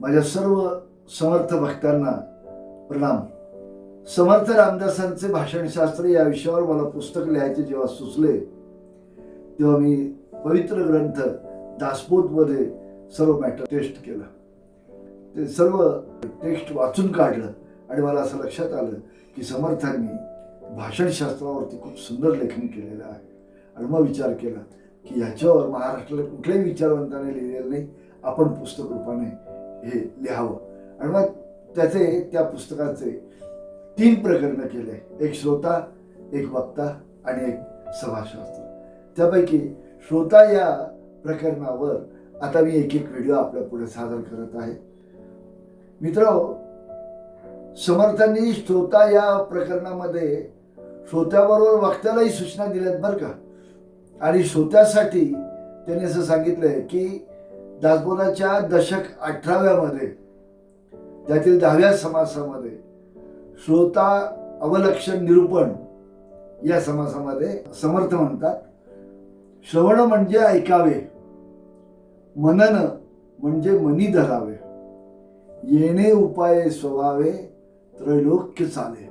माझ्या सर्व समर्थ भक्तांना प्रणाम. समर्थ रामदासांचे भाषणशास्त्र या विषयावर मला पुस्तक लिहायचे जेव्हा सुचले तेव्हा मी पवित्र ग्रंथ दासबोधमध्ये सर्व मॅटर टेस्ट केलं. ते सर्व टेक्स्ट वाचून काढलं आणि मला असं लक्षात आलं की समर्थांनी भाषणशास्त्रावरती खूप सुंदर लेखन केलेलं आहे. आणि मग विचार केला की ह्याच्यावर महाराष्ट्राला कुठल्याही विचारवंताने लिहिलेलं नाही आपण पुस्तक रूपाने हे लिहावं. आणि मग त्याचे त्या पुस्तकाचे तीन प्रकरणं केले. एक श्रोता एक वक्ता आणि एक सभाशास्त्र त्यापैकी श्रोता या प्रकरणावर आता मी एक एक व्हिडिओ आपल्या पुढे सादर करत आहे. मित्र समर्थांनी श्रोता या प्रकरणामध्ये श्रोत्याबरोबर वक्त्यालाही सूचना दिल्यात बरं का. आणि श्रोत्यासाठी त्यांनी असं सांगितलंय की दासबोधाच्या दशक अठराव्यामध्ये त्यातील दहाव्या समासामध्ये श्रोता अवलक्षण निरूपण या समासामध्ये समर्थ म्हणतात. श्रवण म्हणजे ऐकावे मनन म्हणजे मनी धरावे येणे उपाय स्वभावे त्रैलोक्य चाले.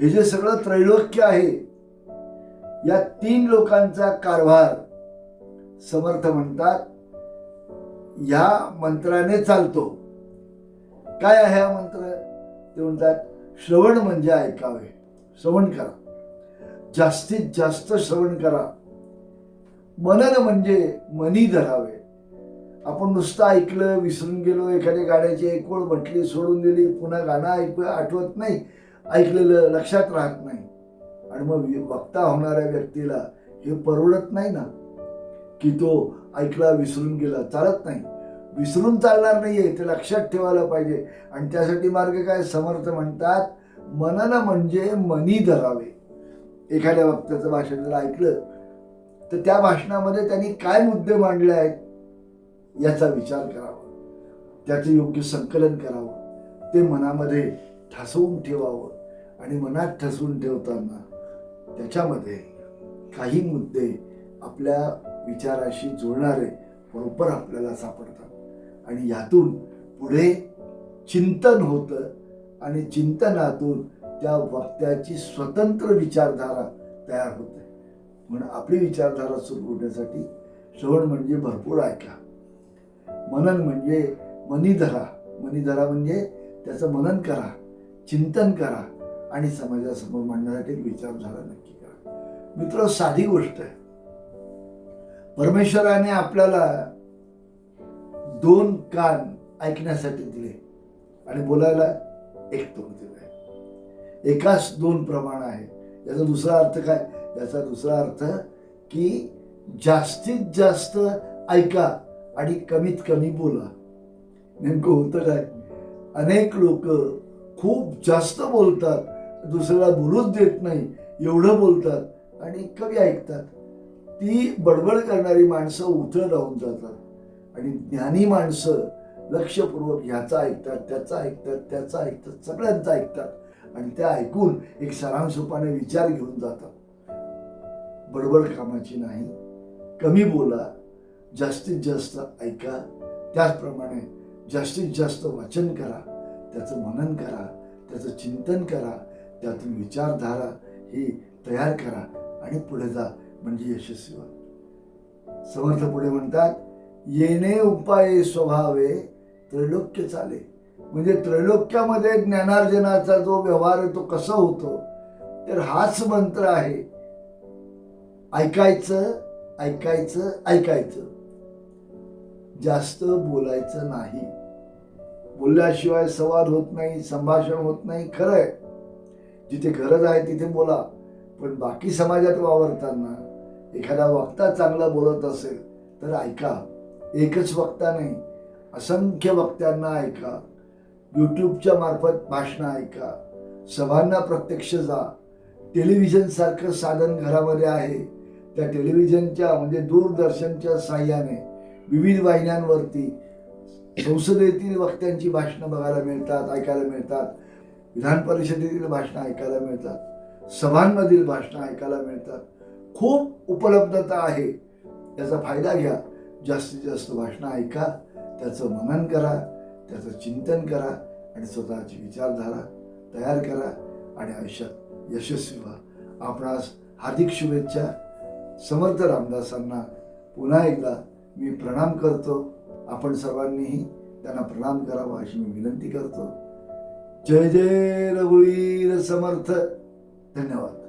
हे जे सगळं त्रैलोक्य आहे या तीन लोकांचा कारभार समर्थ म्हणतात. ह्या मंत्राने चालतो. काय आहे हा मंत्र? ते म्हणतात श्रवण म्हणजे ऐकावे. श्रवण करा. जास्तीत जास्त श्रवण करा. मनन म्हणजे मनी धरावे. आपण नुसतं ऐकलं विसरून गेलो एखाद्या गाण्याची एक ओळ म्हटली सोडून दिली पुन्हा गाणं ऐकू आठवत नाही ऐकलेलं लक्षात राहत नाही. आणि मग वक्ता होणाऱ्या व्यक्तीला हे परवडत नाही ना की तो ऐकला विसरून गेला चालत नाही. विसरून चालणार नाहीये ते लक्षात ठेवायला पाहिजे. आणि त्यासाठी मार्ग काय? समर्थ म्हणतात मनन म्हणजे मनी धरावे. एखाद्या वक्त्याचं भाषण जर ऐकलं तर त्या भाषणामध्ये त्यांनी काय मुद्दे मांडले आहेत याचा विचार करावा. त्याचं योग्य संकलन करावं. ते मनामध्ये ठसवून ठेवावं. आणि मनात ठसवून ठेवताना त्याच्यामध्ये काही मुद्दे आपल्या विचाराशी जुळणारे बरोबर आपल्याला सापडतात. आणि यातून पुढे चिंतन होतं आणि चिंतनातून त्या वक्त्याची स्वतंत्र विचारधारा तयार होते. म्हणून आपली विचारधारा सुरू होण्यासाठी श्रवण म्हणजे भरपूर ऐका. मनन म्हणजे मनीधरा. मनीधरा म्हणजे त्याचं मनन करा चिंतन करा आणि समाजासमोर मांडण्यासाठी विचारधारा नक्की करा. मित्र साधी गोष्ट आहे. परमेश्वराने आपल्याला दोन कान ऐकण्यासाठी दिले. आणि बोलायला एक तोंड दिलंय. एकाच दोन प्रमाण आहे. याचा दुसरा अर्थ काय? याचा दुसरा अर्थ की जास्तीत जास्त ऐका आणि कमीत कमी बोला. नेमकं होतं काय? अनेक लोक खूप जास्त बोलतात दुसऱ्याला बोलूच देत नाही एवढं बोलतात आणि कमी ऐकतात. ती बडबड करणारी माणसं उथळ राहून जातात. आणि ज्ञानी माणसं लक्षपूर्वक ह्याचा ऐकतात त्याचा ऐकतात त्याचा ऐकतात सगळ्यांचा ऐकतात आणि त्या ऐकून एक सारांश रूपाने विचार घेऊन जातात. बडबड कामाची नाही कमी बोला जास्तीत जास्त ऐका त्याचप्रमाणे जास्तीत जास्त वाचन करा त्याचं मनन करा त्याचं चिंतन करा त्यातून विचारधारा ही तयार करा आणि पुढे जा म्हणजे यशस्वी व्हा. समर्थ पुढे म्हणतात येणे उपाय स्वभावे त्रैलोक्य चाले. म्हणजे त्रैलोक्यामध्ये ज्ञानार्जनाचा जो व्यवहार आहे तो कसा होतो तर हाच मंत्र आहे. ऐकायचं ऐकायचं ऐकायचं. जास्त बोलायचं नाही. बोलल्याशिवाय संवाद होत नाही संभाषण होत नाही खरं आहे. जिथे गरज आहे तिथे बोला. पण बाकी समाजात वावरताना एखादा वक्ता चांगला बोलत असेल तर ऐका. एकच वक्ता नाही. असंख्य वक्त्यांना ऐका. यूट्यूबच्या मार्फत भाषणं ऐका. सभांना प्रत्यक्ष जा. टेलिव्हिजन सारखं साधन घरामध्ये आहे. त्या टेलिव्हिजनच्या म्हणजे दूरदर्शनच्या साह्याने विविध वाहिन्यांवरती संसदेतील वक्त्यांची भाषणं बघायला मिळतात ऐकायला मिळतात. विधान परिषदेतील भाषणं ऐकायला मिळतात. सभांमधील भाषणं ऐकायला मिळतात. खूप उपलब्धता आहे. याचा फायदा घ्या. जास्तीत जास्त भाषणं ऐका त्याचं मनन करा त्याचं चिंतन करा आणि स्वतःची विचारधारा तयार करा आणि आयुष्यात यशस्वी व्हा. आपणास हार्दिक शुभेच्छा. समर्थ रामदासांना पुन्हा एकदा मी प्रणाम करतो. आपण सर्वांनीही त्यांना प्रणाम करावा अशी मी विनंती करतो. जय जय रघुवीर समर्थ. धन्यवाद.